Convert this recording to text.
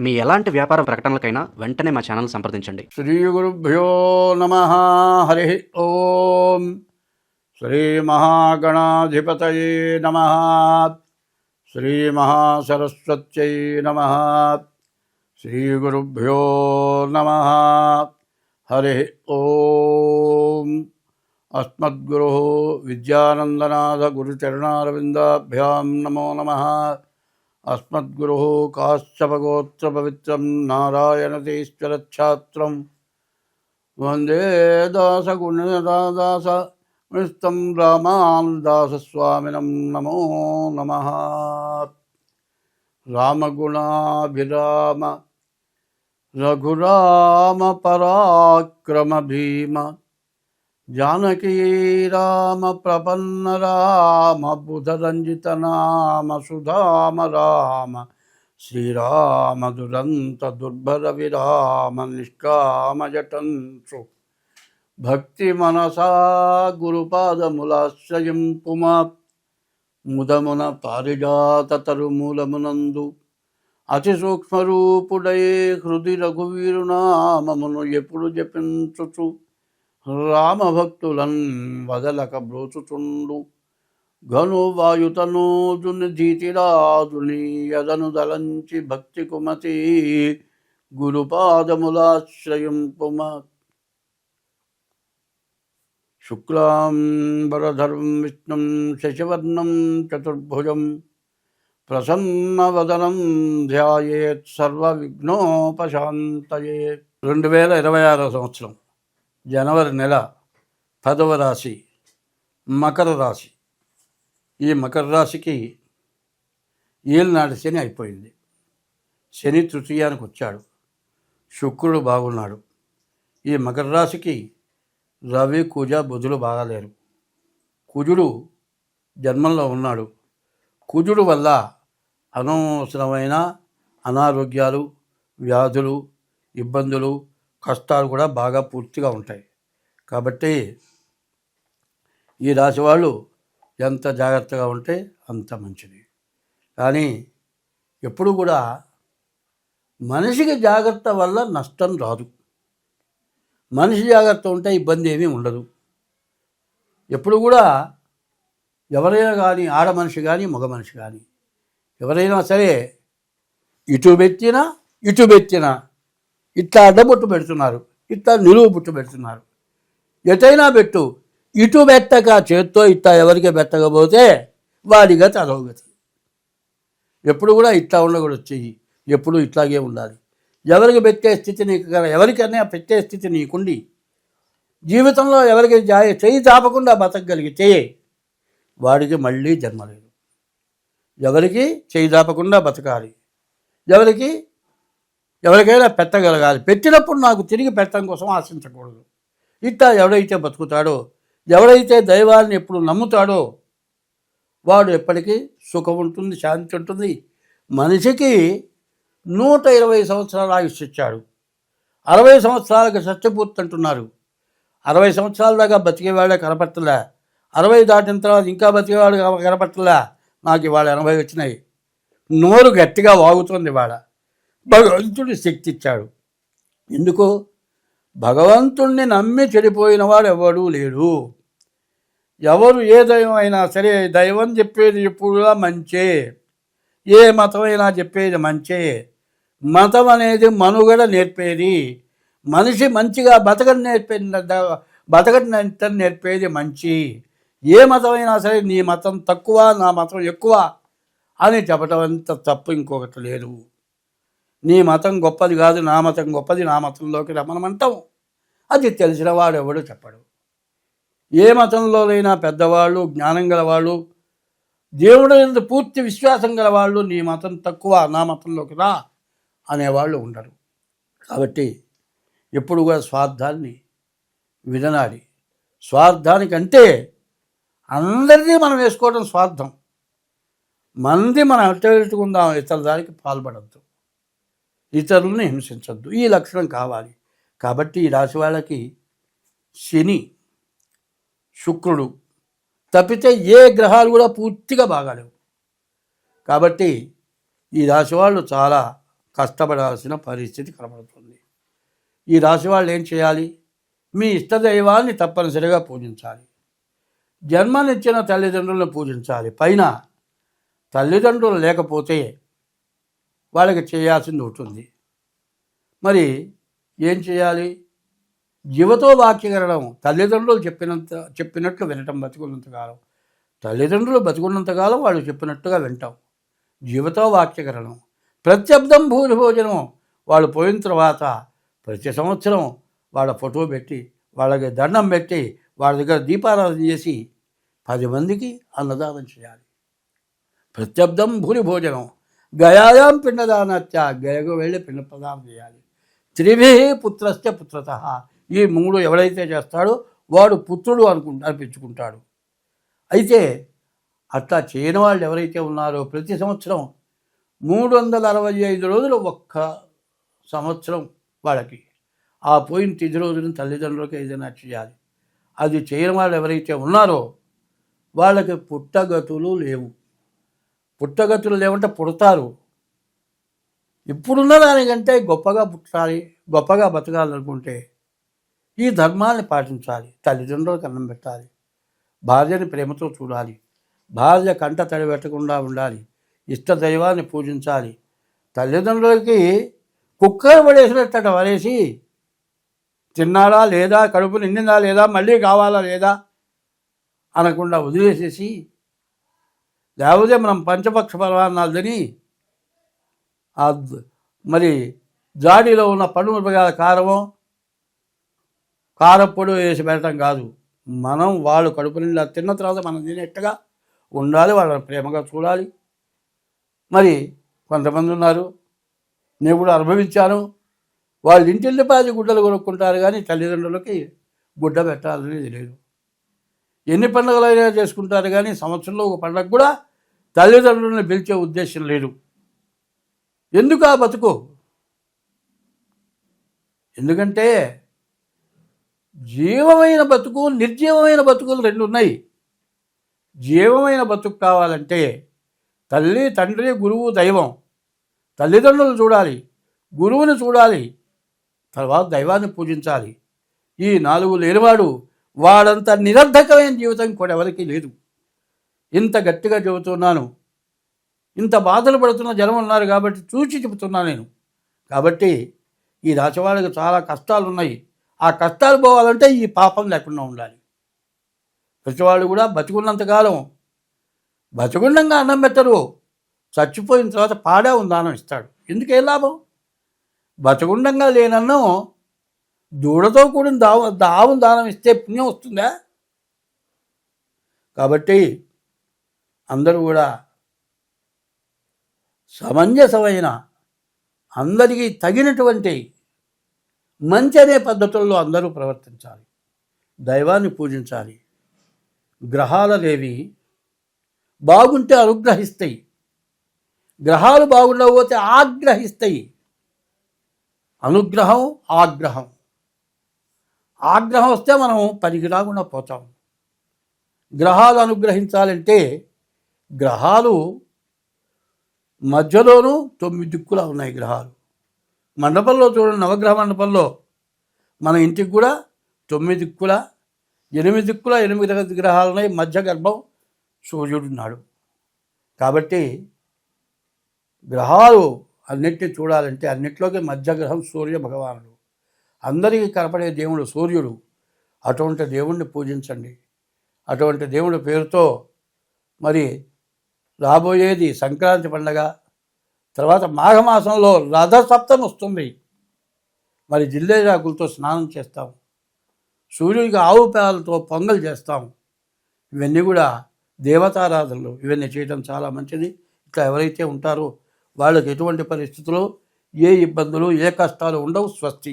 మీ ఎలాంటి వ్యాపార ప్రకటనలకైనా వెంటనే మా ఛానల్ సంప్రదించండి. శ్రీ గురుభ్యో నమ. హరి ఓం. శ్రీ మహాగణాధిపతయే నమ. శ్రీ మహాసరస్వత్యై నమ. శ్రీ గురుభ్యో నమ. హరి ఓం. అస్మద్గురు విద్యానందనాథ గురుచరణారవిందాభ్యాం నమో నమః. अस्मद्गुरुः काश्चपगोत्रपवित्रं नारायणतीश्वरच्छात्रं वंदे दासगुणदादास गुणस्तं रामानुदासस्वामिनं नमो रघुराम पराक्रम रघुरामपराक्रमभीम జానకీ రామ ప్రపన్న రామ బుధరంజిత నామ సుధామ రామ శ్రీరామ దురంత దుర్భర విరామ నిష్కామ జటంచు భక్తి మనసా గురుపాదములాశ్రయం పుమా ముదమున పారిజాత తరుమూలమునందు అతి సూక్ష్మరూపుడై హృది రఘువీరునామమును ఎప్పుడు జపించుచు రామభక్తులన్ వదలక బ్రోచుచుండు. ఘను వాయుతనోజుని ధీతిరాజుని యదను దలంచి భక్తి కుమతి గురుపాదములాశ్రయం కుమ శుక్లాంబరధరం విష్ణుం శశివర్ణం చతుర్భుజం ప్రసన్నవదనం ధ్యాయేత్ సర్వ విఘ్నోపశాంతయే రెండు వేల ఇరవై ఆరో సంవత్సరం. జనవరి నెల పదవ రాశి మకర రాశి. ఈ మకర రాశికి ఏలినాటి శని అయిపోయింది. శని తృతీయానికి వచ్చాడు. శుక్రుడు బాగున్నాడు. ఈ మకర రాశికి రవి కుజ బుధులు బాగాలేరు. కుజుడు జన్మంలో ఉన్నాడు. కుజుడు వల్ల అనవసరమైన అనారోగ్యాలు వ్యాధులు ఇబ్బందులు కష్టాలు కూడా బాగా పూర్తిగా ఉంటాయి. కాబట్టి ఈ రాశి వాళ్ళు ఎంత జాగ్రత్తగా ఉంటే అంత మంచిది. కానీ ఎప్పుడు కూడా మనిషికి జాగ్రత్త వల్ల నష్టం రాదు. మనిషి జాగ్రత్త ఉంటే ఇబ్బంది ఏమీ ఉండదు. ఎప్పుడు కూడా ఎవరైనా కానీ ఆడ మనిషి కానీ మగ మనిషి కానీ ఎవరైనా సరే ఇటు పెట్టినా ఇటు పెట్టినా ఇట్లా అడ్డబొట్టు పెడుతున్నారు ఇట్లా నిలువు బుట్టు పెడుతున్నారు. ఎటైనా పెట్టు ఇటు పెట్టక చేత్తో ఇట్లా ఎవరికి పెట్టకపోతే వాడి గతి అధోగతి ఎప్పుడు కూడా ఇట్లా ఉండకూడదు చెయ్యి ఎప్పుడు ఇట్లాగే ఉండాలి. ఎవరికి పెట్టే స్థితి నీకు కదా ఎవరికైనా పెట్టే స్థితి నీకుండి జీవితంలో ఎవరికి జాయి చెయ్యి చాపకుండా బతకగలిగితే వాడికి మళ్ళీ జన్మ లేదు. ఎవరికి చేయి దాపకుండా బతకాలి ఎవరికి ఎవరికైనా పెట్టగలగాలి. పెట్టినప్పుడు నాకు తిరిగి పెట్టడం కోసం ఆశించకూడదు. ఇట్లా ఎవడైతే బతుకుతాడో ఎవడైతే దైవాన్ని ఎప్పుడు నమ్ముతాడో వాడు ఎప్పటికీ సుఖం ఉంటుంది శాంతి ఉంటుంది. మనిషికి నూట ఇరవై సంవత్సరాల ఆయుష్ ఇచ్చాడు. అరవై సంవత్సరాలకు సత్యపూర్తి అంటున్నారు. అరవై సంవత్సరాల దాకా బతికేవాడే కనపట్టలే అరవై దాటిన తర్వాత ఇంకా బతికేవాడు కనపట్టలే నాకు ఇవాళ ఎనభై వచ్చినాయి. నోరు గట్టిగా వాగుతుంది ఇవాళ. భగవంతుడి శక్తి ఇచ్చాడు ఎందుకు? భగవంతుణ్ణి నమ్మి చెడిపోయిన వాడు ఎవడూ లేడు. ఎవరు ఏ దైవం అయినా సరే దైవం చెప్పేది ఎప్పుడుగా మంచే. ఏ మతమైనా చెప్పేది మంచే. మతం అనేది మనుగడ నేర్పేది. మనిషి మంచిగా బతకడం నేర్పే బతకడం నేర్పేది మంచి. ఏ మతమైనా సరే నీ మతం తక్కువ నా మతం ఎక్కువ అని చెప్పటం అంత తప్పు ఇంకొకటి లేదు. నీ మతం గొప్పది కాదు నా మతం గొప్పది నా మతంలోకి రమ్మనమంటాం అది తెలిసిన వాడు ఎవడు చెప్పడు. ఏ మతంలోనైనా పెద్దవాళ్ళు జ్ఞానం గలవాళ్ళు దేవుడు మీద పూర్తి విశ్వాసం గలవాళ్ళు నీ మతం తక్కువ నా మతంలోకి రా అనేవాళ్ళు ఉండరు. కాబట్టి ఎప్పుడు కూడా స్వార్థాన్ని విడనాడి స్వార్థానికంటే అందరినీ మనం వేసుకోవడం స్వార్థం. మంది మనం అట్టేట్టుకుందాం ఇతర దానికి పాల్పడద్దు. ఇతరులను హింసించద్దు. ఈ లక్షణం కావాలి. కాబట్టి ఈ రాశి వాళ్ళకి శని శుక్రుడు తప్పితే ఏ గ్రహాలు కూడా పూర్తిగా బాగాలేవు. కాబట్టి ఈ రాశి వాళ్ళు చాలా కష్టపడాల్సిన పరిస్థితి కనబడుతుంది. ఈ రాశి వాళ్ళు ఏం చేయాలి? మీ ఇష్టదైవాన్ని తప్పనిసరిగా పూజించాలి. జన్మనిచ్చిన తల్లిదండ్రులను పూజించాలి. పైన తల్లిదండ్రులు లేకపోతే వాళ్ళకి చేయాల్సింది ఉంటుంది మరి ఏం చేయాలి? యువతో వాక్యకరణం తల్లిదండ్రులు చెప్పినంత చెప్పినట్లు వినటం బతుకున్నంతకాలం తల్లిదండ్రులు బతుకున్నంతకాలం వాళ్ళు చెప్పినట్టుగా వింటాం. జీవతో వాక్యకరణం ప్రత్యబ్దం భూరి భోజనం వాళ్ళు పోయిన తర్వాత ప్రతి సంవత్సరం వాళ్ళ ఫోటో పెట్టి వాళ్ళకి దండం పెట్టి వాళ్ళ దగ్గర దీపారాధన చేసి పది మందికి అన్నదానం చేయాలి. ప్రత్యబ్దం భూరి భోజనం గయాయాం పిండదానత్య గయకు వెళ్ళి పిండ ప్రదానం చేయాలి. త్రిభి పుత్రస్య పుత్రత. ఈ మూడు ఎవడైతే చేస్తాడో వాడు పుత్రుడు అనుకుంటా అనిపించుకుంటాడు. అయితే అట్లా చేయని వాళ్ళు ఎవరైతే ఉన్నారో ప్రతి సంవత్సరం మూడు వందల అరవై ఐదు రోజులు ఒక్క సంవత్సరం వాళ్ళకి. ఆ పోయిన తిది రోజున తల్లిదండ్రులకు ఏదైనా చేయాలి. అది చేయని వాళ్ళు ఎవరైతే ఉన్నారో వాళ్ళకి పుట్టగతులు లేవు. పుట్టగతులు లేవంటే పుడతారు. ఇప్పుడున్న దానికంటే గొప్పగా పుట్టాలి గొప్పగా బతకాలనుకుంటే ఈ ధర్మాన్ని పాటించాలి తల్లిదండ్రులకు అన్నం పెట్టాలి భార్యని ప్రేమతో చూడాలి భార్య కంట తడి పెట్టకుండా ఉండాలి ఇష్ట దైవాన్ని పూజించాలి తల్లిదండ్రులకి కుక్కర్ పడేసినట్ట వరేసి తిన్నాడా లేదా కడుపు నిండిందా లేదా మళ్ళీ కావాలా లేదా అనకుండా వదిలేసేసి లేకపోతే మనం పంచపక్ష పరమాన్నాలు తిని ఆ మరి జాడీలో ఉన్న పండు మిరపకాయల కారము కారప్పుడు వేసి పెట్టడం కాదు. మనం వాళ్ళు కడుపు నిండా తిన్న తర్వాత మనం తినేట్టుగా ఉండాలి వాళ్ళని ప్రేమగా చూడాలి. మరి కొంతమంది ఉన్నారు నేను కూడా అనుభవించాను వాళ్ళు ఇంటిల్లిపాది గుడ్డలు కొనుక్కుంటారు కానీ తల్లిదండ్రులకి గుడ్డ పెట్టాలనేది లేదు ఎన్ని పండుగలైనా చేసుకుంటారు కానీ సంవత్సరంలో ఒక పండగ కూడా తల్లిదండ్రులను పిలిచే ఉద్దేశం లేదు. ఎందుకు ఆ బతుకు? ఎందుకంటే జీవమైన బతుకు నిర్జీవమైన బతుకులు రెండు ఉన్నాయి. జీవమైన బతుకు కావాలంటే తల్లి తండ్రి గురువు దైవం తల్లిదండ్రులు చూడాలి గురువుని చూడాలి తర్వాత దైవాన్ని పూజించాలి. ఈ నాలుగు లేనివాడు వాడంత నిరర్ధకమైన జీవితం కూడా ఎవరికీ లేదు. ఇంత గట్టిగా చెబుతున్నాను. ఇంత బాధలు పడుతున్న జనం ఉన్నారు కాబట్టి చూసి చెబుతున్నాను నేను. కాబట్టి ఈ రాశివాళ్ళకి చాలా కష్టాలు ఉన్నాయి ఆ కష్టాలు పోవాలంటే ఈ పాపం లేకుండా ఉండాలి. ప్రతివాళ్ళు కూడా బతికున్నంతకాలం బతికుండంగా అన్నం పెట్టరు. చచ్చిపోయిన తర్వాత పాడే దానం ఇస్తాడు. ఎందుకే లాభం? బతికుండంగా లేనన్నం దూడతో కూడిన దావ దావం దానం ఇస్తే పుణ్యం వస్తుందా? కాబట్టి అందరూ కూడా సమంజసమైన అందరికీ తగినటువంటి మంచి అనే పద్ధతుల్లో అందరూ ప్రవర్తించాలి. దైవాన్ని పూజించాలి. గ్రహాలనేవి బాగుంటే అనుగ్రహిస్తాయి. గ్రహాలు బాగుండకపోతే ఆగ్రహిస్తాయి. అనుగ్రహం ఆగ్రహం. ఆగ్రహం వస్తే మనం పనికి రాకుండా పోతాం. గ్రహాలు అనుగ్రహించాలంటే గ్రహాలు మధ్యలోనూ తొమ్మిది దిక్కులా ఉన్నాయి గ్రహాలు. మండపంలో చూడండి నవగ్రహ మండపంలో మన ఇంటికి కూడా తొమ్మిది దిక్కుల ఎనిమిది దిక్కుల ఎనిమిది గ్రహాలు ఉన్నాయి. మధ్య గర్భం సూర్యుడు ఉన్నాడు. కాబట్టి గ్రహాలు అన్నిటిని చూడాలంటే అన్నిటిలోకి మధ్య గ్రహం సూర్య భగవానుడు. అందరికీ కనపడే దేవుడు సూర్యుడు. అటువంటి దేవుణ్ణి పూజించండి. అటువంటి దేవుడి పేరుతో మరి రాబోయేది సంక్రాంతి పండగ తర్వాత మాఘమాసంలో రథసప్తమి వస్తుంది. మరి జిల్లేరాకులతో స్నానం చేస్తాం. సూర్యుడికి ఆవు పేలతో పొంగల్ చేస్తాం. ఇవన్నీ కూడా దేవతారాధనలు. ఇవన్నీ చేయడం చాలా మంచిది. ఇట్లా ఎవరైతే ఉంటారో వాళ్ళకి ఎటువంటి పరిస్థితులు ఏ ఇబ్బందులు ఏ కష్టాలు ఉండవు స్వస్తి.